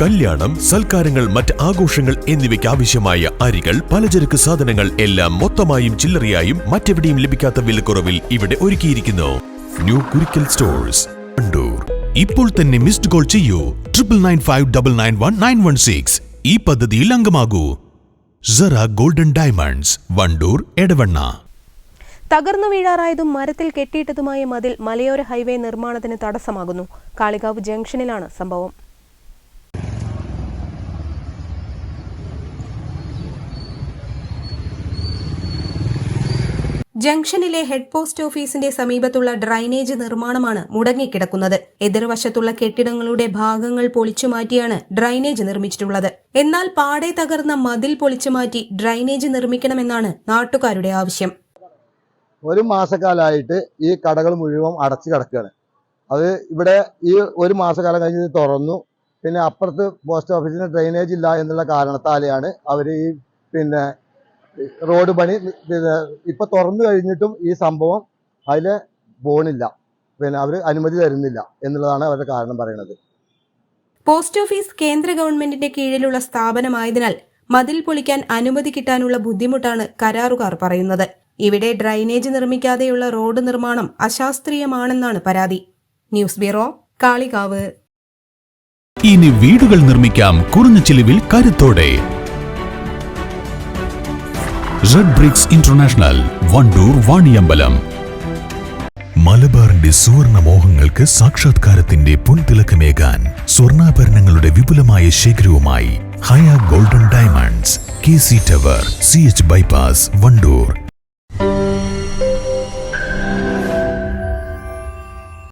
കല്യാണം സൽക്കാരങ്ങൾ മറ്റ് ആഘോഷങ്ങൾ എന്നിവയ്ക്ക് ആവശ്യമായ അരികൾ പലചരക്ക് സാധനങ്ങൾ എല്ലാം മൊത്തമായും ചില്ലറയായും മറ്റെവിടെയും ലഭിക്കാത്ത വിലക്കുറവിൽ ഇവിടെ ഒരുക്കിയിരിക്കുന്നു. ന്യൂ കുരിക്കൽ സ്റ്റോഴ്സ് വണ്ടൂർ ഇപ്പോൾ തന്നെ മിസ്ഡ് കോൾ ചെയ്യൂ. Triple nine five double nine one nine one six ഈ പദ്ധതിയിൽ അംഗമാകൂ. സറ ഗോൾഡൻ ഡയമണ്ട്സ് വണ്ടൂർ എടവണ്ണ തകർന്നു വീഴാറായതും മരത്തിൽ കെട്ടിയിട്ടതുമായ മതിൽ മലയോര ഹൈവേ നിർമ്മാണത്തിന് തടസ്സമാകുന്നു. കാളികാവ് ജംഗ്ഷനിലാണ് സംഭവം. ജംഗ്ഷനിലെ ഹെഡ് പോസ്റ്റ് ഓഫീസിന്റെ സമീപത്തുള്ള ഡ്രൈനേജ് നിർമ്മാണമാണ് മുടങ്ങിക്കിടക്കുന്നത്. എതിർവശത്തുള്ള കെട്ടിടങ്ങളുടെ ഭാഗങ്ങൾ പൊളിച്ചുമാറ്റിയാണ് ഡ്രൈനേജ് നിർമ്മിച്ചിട്ടുള്ളത്. എന്നാൽ പാടെ തകർന്ന മതിൽ പൊളിച്ചുമാറ്റി ഡ്രൈനേജ് നിർമ്മിക്കണമെന്നാണ് നാട്ടുകാരുടെ ആവശ്യം. ഒരു മാസക്കാലമായിട്ട് ഈ കടകൾ മുഴുവൻ അടച്ചു കിടക്കുകയാണ്. അത് ഇവിടെ ഈ ഒരു മാസക്കാലം കഴിഞ്ഞ് തുറന്നു. പിന്നെ അപ്പുറത്ത് പോസ്റ്റ് ഓഫീസിന് ഡ്രൈനേജ് ഇല്ല എന്നുള്ള കാരണത്താലെയാണ് അവർ ഈ പിന്നെ റോഡ് പണി പിന്നെ ഇപ്പൊ തുറന്നു കഴിഞ്ഞിട്ടും ഈ സംഭവം അതിൽ പോണില്ല പിന്നെ അവർ അനുമതി തരുന്നില്ല എന്നുള്ളതാണ് അവരുടെ കാരണം പറയുന്നത്. പോസ്റ്റ് ഓഫീസ് കേന്ദ്ര ഗവൺമെന്റിന്റെ കീഴിലുള്ള സ്ഥാപനമായതിനാൽ മതിൽ പൊളിക്കാൻ അനുമതി കിട്ടാനുള്ള ബുദ്ധിമുട്ടാണ് കരാറുകാർ പറയുന്നത്. ഇവിടെ ഡ്രൈനേജ് നിർമ്മിക്കാതെയുള്ള റോഡ് നിർമ്മാണം അശാസ്ത്രീയമാണെന്നാണ് പരാതി. News bureau Kalikavu. ഇനി വീടുകൾ നിർമ്മിക്കാം. കുറഞ്ഞ ചിലവിൽ കരുത്തോടെ. Red bricks international Wandoor Vaniyambalam മലബാറിന്റെ സുവർണ മോഹങ്ങൾക്ക് സാക്ഷാത്കാരത്തിന്റെ പുൻതിളക്കമേകാൻ സ്വർണാഭരണങ്ങളുടെ വിപുലമായ ശേഖരവുമായി Haya golden diamonds K C tower C H bypass Wandoor.